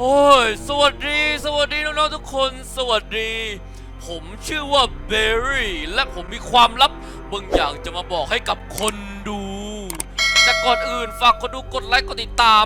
โอ้ย สวัสดี สวัสดีน้องๆทุกคน สวัสดี ผมชื่อว่าเบอร์รี่และผมมีความลับบางอย่างจะมาบอกให้กับคนดู แต่ก่อนอื่นฝากคนดูกดไลค์กดติดตาม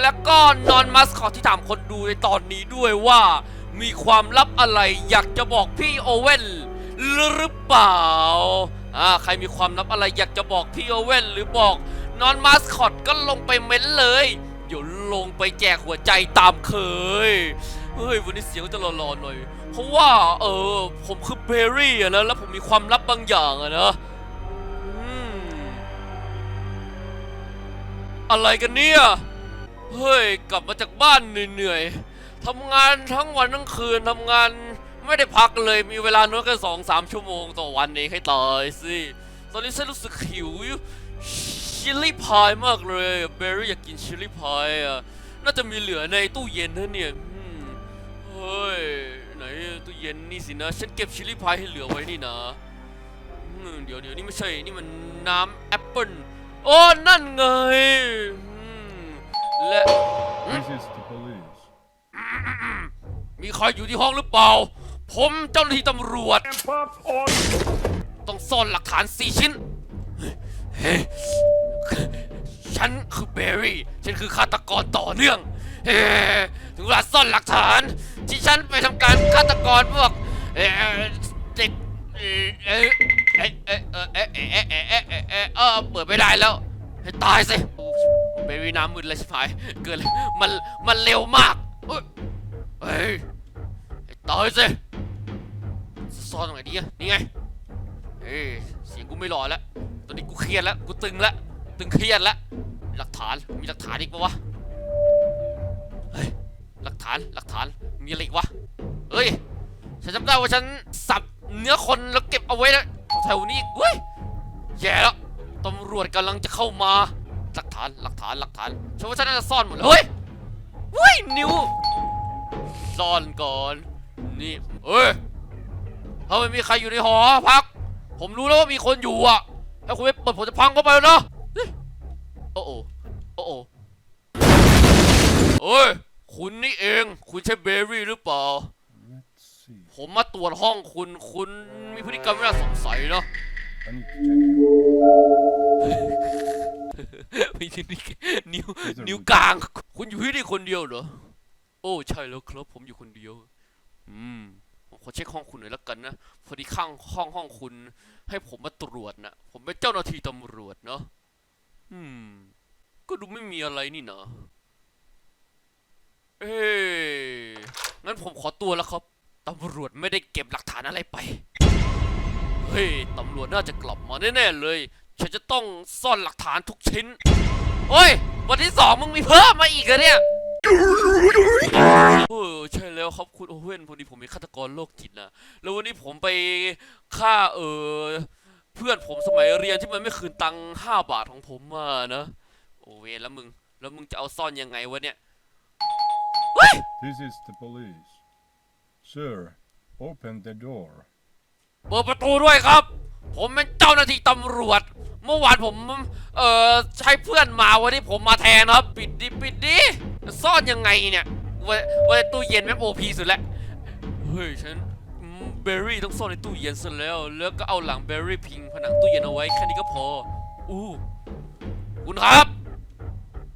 แล้วก็นอนมัสคอตที่ถามคนดูในตอนนี้ด้วยว่า มีความลับอะไรอยากจะบอกพี่โอเว่นหรือเปล่าอ่าใครมีความลับอะไรอยากจะบอกพี่โอเว่นหรือบอกนอนมาสคอตก็ลงไปเม้นเลย เดี๋ยวลงไปแจกหัวใจตามเคย เฮ้ย วันนี้เสียงจะหล่อๆหน่อย เพราะว่า เออ ผมคือเบอร์รี่อะนะ แล้วผมมีความลับบางอย่างอะนะอืมอะไรกันเนี่ย เฮ้ย กลับมาจากบ้านเหนื่อยๆทำงานทั้งวันทั้งคืนทำงานไม่ได้พักเลยมีเวลานอนแค่สองสามชั่วโมงต่อวันเองให้ตายสิ ตอนนี้ฉันรู้สึกหิว ชิลลี่พายมากเลยเบอร์รี่อยากกินชิลลี่พายอะน่าจะมีเหลือในตู้เย็นนะเนี่ยอืมเฮ้ยไหนตู้เย็นนี่สินะฉันเก็บชิลลี่พายให้เหลือไว้นี่นะอืมเดี๋ยวเดี๋ยวนี่ไม่ใช่นี่มันน้ำแอปเปิลโอ้นั่นไงอืมและ This is the police. มีใครอยู่ที่ห้องหรือเปล่า ผมเจ้าหน้าที่ตำรวจ ต้องซ่อนหลักฐานสี่ชิ้น เฮ้ย ฉันคือเบรี่ ฉันคือฆาตกรต่อเนื่องเฮ้ยถึงเวลาซ่อนหลักฐาน ที่ฉันไปทำการฆาตกรพวกเอ่อเด็กเออเออเออเออเออเออเออเออเอเปิดไม่ได้แล้ว ให้ตายสิเบรี่น้ำมืดเลยชิบหาย เกินเลยมันมันเร็วมากเฮ้ยตายสิซ่อนตรงไหนดีอะนี่ไงเฮ้ยเสียงกูไม่หล่อแล้วตอนนี้กูเครียดแล้ว กูตึงแล้ว ตึงเครียดแล้ว หลักฐาน มีหลักฐานอีกปะวะ เฮ้ย หลักฐาน หลักฐาน มีอะไรอีกวะ เฮ้ย ฉันจำได้ว่าฉันสับเนื้อคนแล้วเก็บเอาไว้แล้วแถวนี้เฮ้ย แย่แล้ว ตำรวจกำลังจะเข้ามา หลักฐาน หลักฐาน หลักฐานฉันว่าฉันน่าจะซ่อนหมดเลยเฮ้ยเฮ้ย นิว ซ่อนก่อน นี่เฮ้ยถ้าไม่มีใครอยู่ในหอพัก ผมรู้แล้วว่ามีคนอยู่อะ ถ้าคุณไม่เปิดผมจะพังเข้าไปแล้วนะเฮ้ยโอ้โอโอ้โอเฮ้ย คุณนี่เอง คุณใช่เบรรี่หรือเปล่า Let's see. ผมมาตรวจห้องคุณ คุณมีพฤติกรรมไม่น่าสงสัยเนาะ I need to ไม่ใช่นิ้วนิ้วนิ้วกลาง คุณอยู่ที่นี่คนเดียวเหรอ โอ้ใช่แล้วครับ ผมอยู่คนเดียว อืมผมขอเช็คห้องคุณหน่อยแล้วกันนะ พอดีข้างห้องห้องคุณ ให้ผมมาตรวจนะ ผมเป็นเจ้าหน้าที่ตำรวจเนาะ อืม ก็ดูไม่มีอะไรนี่นะเอ้งั้นผมขอตัวแล้วครับ ตำรวจไม่ได้เก็บหลักฐานอะไรไป เฮ้ย ตำรวจน่าจะกลับมาแน่ๆเลย ฉันจะต้องซ่อนหลักฐานทุกชิ้น โอ้ย วันที่สองมึงมีเพิ่มมาอีกเหรอเนี่ยเออใช่แล้วครับคุณโอเว่นพอดีผมเป็นฆาตกรโรคจิตนะ แล้ววันนี้ผมไปฆ่าเออ เพื่อนผมสมัยเรียนที่มันไม่คืนตังค์ห้าบาทของผมมานะโอเวนแล้วมึง แล้วมึงจะเอาซ่อนยังไงวะเนี่ยเฮ้ย This is the police. Sir, open the door. เปิดประตูด้วยครับ ผมเป็นเจ้าหน้าที่ตำรวจ เมื่อวานผม เอ่อ ใช้เพื่อนมาวันนี้ผมมาแทนครับ ปิดดิปิดดิซ่อนยังไงเนี่ยว่าว่าตู้เย็นแม่งโอพีสุดแล้วเฮ้ยฉัน เบอร์รี่ต้องซ่อนในตู้เย็นซะแล้ว แล้วก็เอาหลังเบอร์รี่พิงผนังตู้เย็นเอาไว้แค่นี้ก็พอ อู้ คุณครับ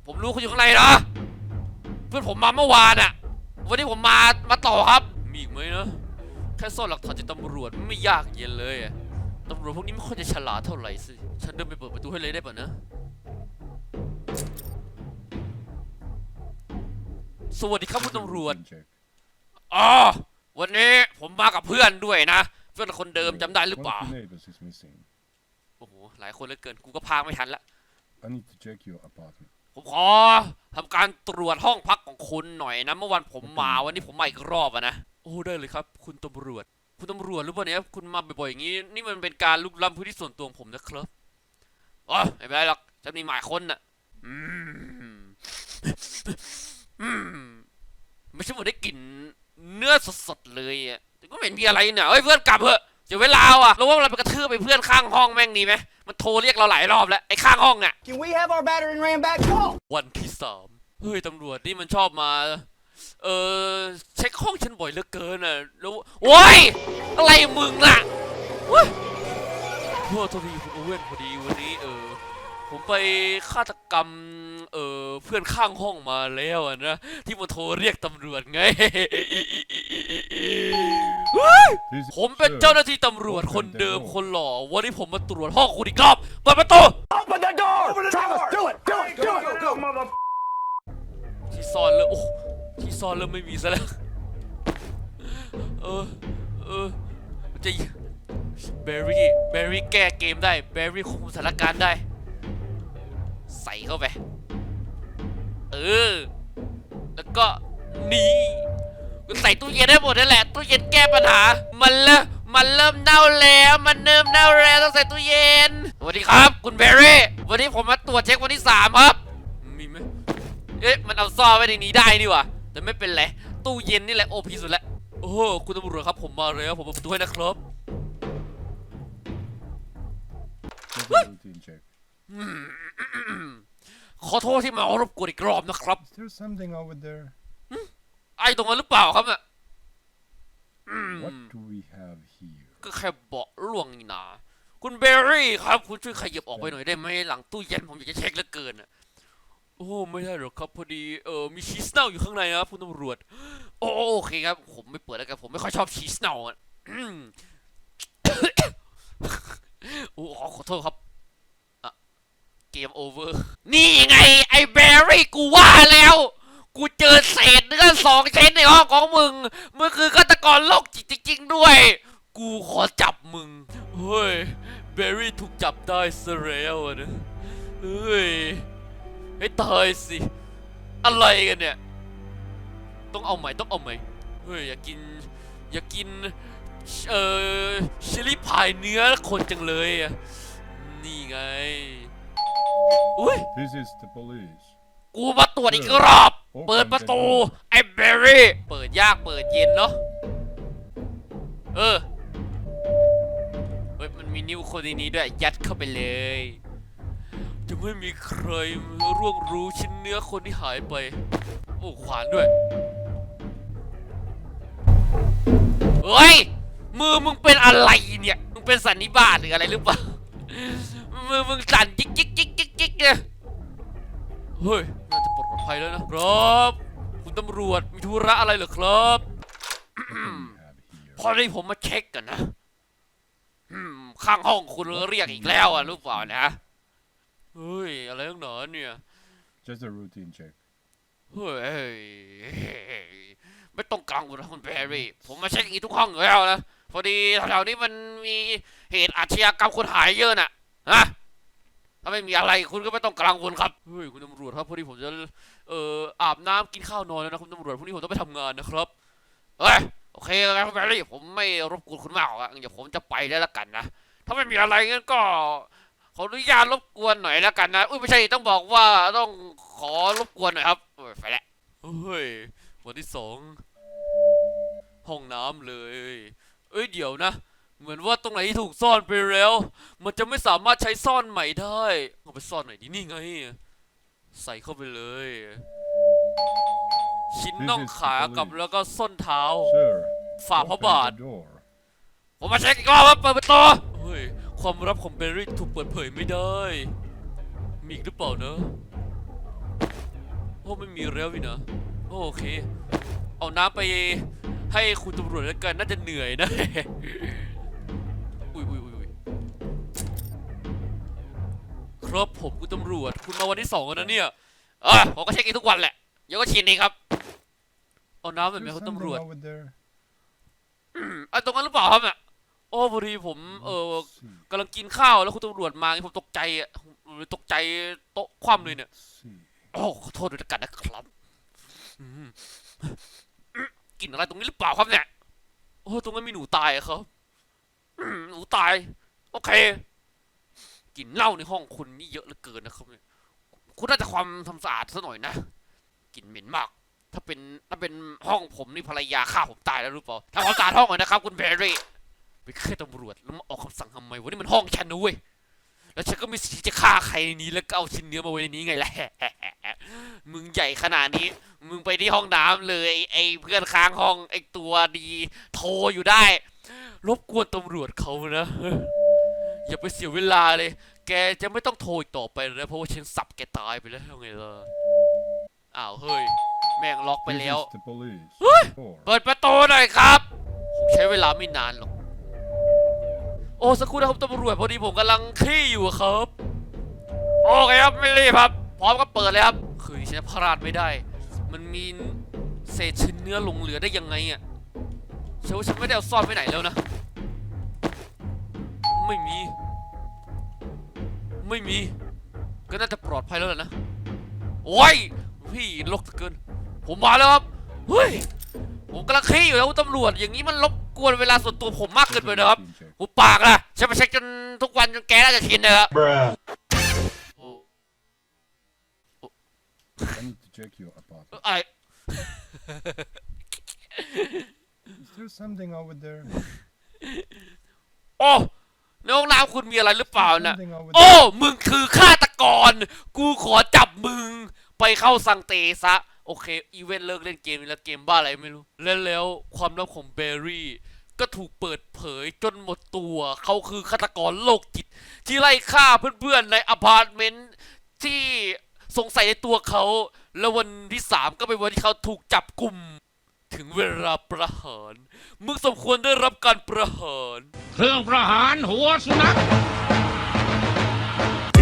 ผมรู้คุณอยู่ข้างในนะ เพื่อนผมมาเมื่อวานอะวันนี้ผมมา มาต่อครับ มีอีกไหมนะแค่ซ่อนหลักฐานจากตำรวจไม่ยากเย็นเลยอะตำรวจพวกนี้ไม่ค่อยจะฉลาดเท่าไหร่สิ ฉันเดินไปเปิดประตูให้เลยได้ป่ะนะ สวัสดีครับคุณตำรวจ Check. อ๋อ วันนี้ผมมากับเพื่อนด้วยนะ เพื่อนคนเดิมจำได้หรือเป One ล่า of your neighbors is missing. โอ้โห หลายคนเหลือเกิน กูก็พาไม่ทันละ I need to check your apartment. ผมขอทำการตรวจห้องพักของคุณหน่อยนะ เมื่อวันผมมาวันนี้ผมมาอีกรอบอะนะ โอ้ได้เลยครับ คุณตำรวจ คุณตำรวจหรือเปล่าเนี่ยคุณมาบ่อยๆอย่างนี้ นี่มันเป็นการลุกล้ำพื้นที่ส่วนตัวของผมนะครับอ๋อไม่เป็นไรหรอกจะมีหมายคนน่ะอืมอืมไม่ใช่เหมือนได้กลิ่น เนื้อสดๆเลยอะแต่ก็ไม่เห็นมีอะไรเนี่ยเฮ้ยเพื่อนกลับเถอะเสียเวลาว่ะเราว่าเราไปกระทืบไปเพื่อนข้างห้องแม่งดีไหมมันโทรเรียกเราหลายรอบแล้วไอ้ข้างห้องเนี่ย Can we have our battering ram back? Come on! วันที่สามเฮ้ยตำรวจนี่มันชอบมา เออเช็คห้องฉันบ่อยเหลือเกินอะแล้วโว้ยอะไรมึงล่ะเว้ยโทษโทษทีคุณโอเว่นพอดีวันนี้เออผมไปฆาตกรรม เออเพื่อนข้างห้องมาแล้วอะนะ ที่มาโทรเรียกตำรวจไง This ผมเป็น sir, เจ้าหน้าที่ตำรวจคนเดิมคนหล่อ วันนี้ผมมาตรวจห้องคุณอีกรอบเปิดประตู Open the door! Travis, do it! Do it! Do it! Go, mother... ที่ซ่อนเลยโอ้ที่ซ่อนเริ่มไม่มีซะแล้วเออเออมันจะเบร์รี่เบร์รี่แก้เกมได้เบร์รี่คุมสถานการณ์ได้ ใส่เข้าไป เออ แล้วก็หนีก็ใส่ตู้เย็นได้หมดนั่นแหละตู้เย็นแก้ปัญหา มันเริ่มมันเริ่มเน่าแล้ว มันเริ่มเน่าแล้วต้องใส่ตู้เย็นสวัสดีครับ คุณเบร์รี่วันนี้ผมมาตรวจเช็ควันที่สามครับมีไหมเอ๊ะมันเอาซ่อนไว้ในนี้ได้นี่หว่าแต่ไม่เป็นไรตู้เย็นนี่แหละโอพีสุดแล้วโอ้โหคุณตำรวจครับผมมาแล้วผมเปิดประตูให้นะครับ ขอโทษที่มารบกวนอีกรอบนะครับ Is there something over there? ไอ้ตรงนั้นหรือเปล่าครับเนี่ย What do we have here? ก็แค่เบาะล่วงนี่นาคุณเบอร์รี่ครับ คุณช่วยขยับออกไปหน่อยได้ไหมหลังตู้เย็นผมอยากจะเช็คเหลือเกินอะโอ้ไม่ได้หรอกครับพอดีเออมีชีสเน่าอยู่ข้างในครับคุณตำรวจ โอโอเคครับ ผมไม่เปิดแล้วกันผมไม่ค่อยชอบชีสเน่าอะอืม โอ้ขอโทษครับอะ เกมโอเวอร์ นี่ไง ไอ้เบอร์รี่กูว่าแล้ว กูเจอเศษเนื้อสองชิ้นในห้องของมึง มึงคือฆาตกรโรคจิตจริงๆด้วย กูขอจับมึง เฮ้ยเบอร์รี่ถูกจับได้ซะแล้วนะ เฮ้ย ให้ตายสิ อะไรกันเนี่ย ต้องเอาใหม่ต้องเอาใหม่ เฮ้ย อยากกิน อยากกิน เอ่อชิลลี่พายเนื้อคนจังเลยอะนี่ไง อุ้ย This is the police. กูมาตรวจอีกรอบ เปิดประตู ไอ้เบอร์รี่ เปิดยากเปิดเย็นเนาะ เออ เฮ้ย มันมีนิ้วคนในนี้ด้วย ยัดเข้าไปเลย จะไม่มีใครร่วงรู้ชิ้นเนื้อคนที่หายไป โอ้ ขวานด้วย เฮ้ย มือมึงเป็นอะไรเนี่ย มึงเป็นสันนิบาตหรืออะไรหรือเปล่า มือมึงสั่นจิกจิกจิกจิกจิกเนี่ยเฮ้ยน่าจะปลอดภัยแล้วนะครับ คุณตำรวจมีธุระอะไรเหรอครับ พอดีผมมาเช็คกันนะข้างห้องคุณเรียกอีกแล้วอะรู้เปล่านะเฮ้ยอะไรตั้งหนาเนี่ย Just a routine check. เฮ้ยไม่ต้องกังวลนะคุณแบร์รี่ ผมมาเช็คอีกทุกห้องแล้วนะ พอดีแถวๆนี้มันมีเหตุอาชญากรรมคนหายเยอะน่ะ ฮะ ถ้าไม่มีอะไรคุณก็ไม่ต้องกังวลครับเฮ้ยคุณตำรวจครับพอดีผมจะเอ่ออาบน้ำกินข้าวนอนแล้วนะคุณตำรวจพรุ่งนี้ผมต้องไปทำงานนะครับเอ้ยโอเคครับคุณแบรี่ผมไม่รบกวนคุณมากหรอกอะเดี๋ยวผมจะไปแล้วละกันนะถ้าไม่มีอะไรงั้นก็ ขออนุญาตรบกวนหน่อยล้วกันนะอุ้ยไม่ใช่ต้องบอกว่าต้องขอรบกวนหน่อยครับเอ้ยไปแล้วเฮ้ยวันที่สองห้องน้ำเลย เอ้ยเดี๋ยวนะ เหมือนว่าตรงไหนที่ถูกซ่อนไปแล้ว มันจะไม่สามารถใช้ซ่อนใหม่ได้เอาไปซ่อนไหนดีนี่ไง ใส่เข้าไปเลย ชิ้นน่องขากับแล้วก็ส้นเท้า Sir, ฝ่าพระ open บาท the door. ผมมาเช็คอีกรอบครับเปิดประตูเฮ้ยความลับของเบอร์รี่ถูกเปิดเผยไม่ได้ มีอีกหรือเปล่านะโอ้ไม่มีแล้วนี่นะโอโอเค เอาน้ำไปให้คุณตำรวจแล้วกันน่าจะเหนื่อยนะ ครับผมคุณตำรวจ คุณมาวันที่สองแล้วนะเนี่ยอะผมก็เช็คอีกทุกวันแหละเดี๋ยวก็ชินเองครับเอาน้ำแบบ Is นี้ there คุณ something ตำรวจ over there? อะตรงนั้นหรือเปล่าครับเนี่ยโอ้พอดีผม เออ Let's see. กำลังกินข้าวแล้วคุณตำรวจมาผมตกใจอะผมตกใจโต๊ะคว่ำเลยเนี่ย Let's see. โอ้ขอโทษด้วยกันนะครับอืมกินอะไรตรงนี้หรือเปล่าครับเนี่ย โอ้ตรงนั้นมีหนูตายอะครับอืมหนูตาย โอเค กลิ่นเหล้าในห้องคุณนี่เยอะเหลือเกินนะครับคุณน่าจะความทำสะอาดซะหน่อยนะกลิ่นเหม็นมาก ถ้าเป็นถ้าเป็นห้องผมนี่ภรรยาฆ่าผมตายแล้วรือเปล่าทำความสะอาดห้องหน่อยนะครับ คุณแบรรี่ไปแค่ตำรวจแล้วมาออกคำสั่งทำไมวะนี่มันห้องฉันนะเว้ยแล้วฉันก็มีสิทธิ์จะฆ่าใครในนี้แล้วก็เอาชิ้นเนื้อมาไว้ในนี้ไงแหละมึงใหญ่ขนาดนี้ มึงไปที่ห้องน้ำเลยไอ้เพื่อนค้างห้องไอ้ตัวดี โทรอยู่ได้ รบกวนตำรวจเขานะ อย่าไปเสียเวลาเลย แกจะไม่ต้องโทรอีกต่อไปเลยนะเพราะว่าฉันสับแกตายไปแล้วไงล่ะอ้าวเฮ้ย แม่งล็อกไป This แล้ว is the police. เฮ้ย Door. เปิดประตูหน่อยครับคงใช้เวลาไม่นานหรอก โอ้สักครู่นะครับตำรวจพอดีผมกำลังขี้อยู่ครับ โอเคครับไม่รีบครับ พร้อมก็เปิดเลยครับ คือฉันพลาดไม่ได้ มันมีเศษชิ้นเนื้อหลงเหลือได้ยังไงอะฉันว่าฉันไม่ได้เอาซ่อนไปไหนแล้วนะ ไม่มี ไม่มี ก็น่าจะปลอดภัยแล้วแหละนะ โอ้ย พี่ลกเหลือเกิน ผมมาแล้วครับ เฮ้ย ผมกำลังขี้อยู่แล้วคุณตำรวจ อย่างนี้มันรบกวนเวลาส่วนตัวผมมากเกินไปนะครับ Routine check. หูปากล่ะฉันไปเช็คจนทุกวันจนแกน่าจะชินนะครับ Bruh. โอ้ I need to check your apartment. ไอ Is there something over there? โอ้ ในห้องน้ำคุณมีอะไรหรือเปล่านะ Something over โอ้ there. มึงคือฆาตกร กูขอจับมึง ไปเข้าสังเตซะ โอเค อีเวนต์เลิกเล่นเกมนี้แล้วเกมบ้าอะไรไม่รู้ แล้วแล้วความลับของเบอร์รี่ ก็ถูกเปิดเผยจนหมดตัว เขาคือฆาตกรโรคจิต ที่ไล่ฆ่าเพื่อนๆในอพาร์ตเมนต์ที่สงสัยในตัวเขา แล้ววันที่สามก็เป็นวันที่เขาถูกจับกลุ่ม ถึงเวลาประหาร มึงสมควรได้รับการประหาร เครื่องประหารหัวสุนัข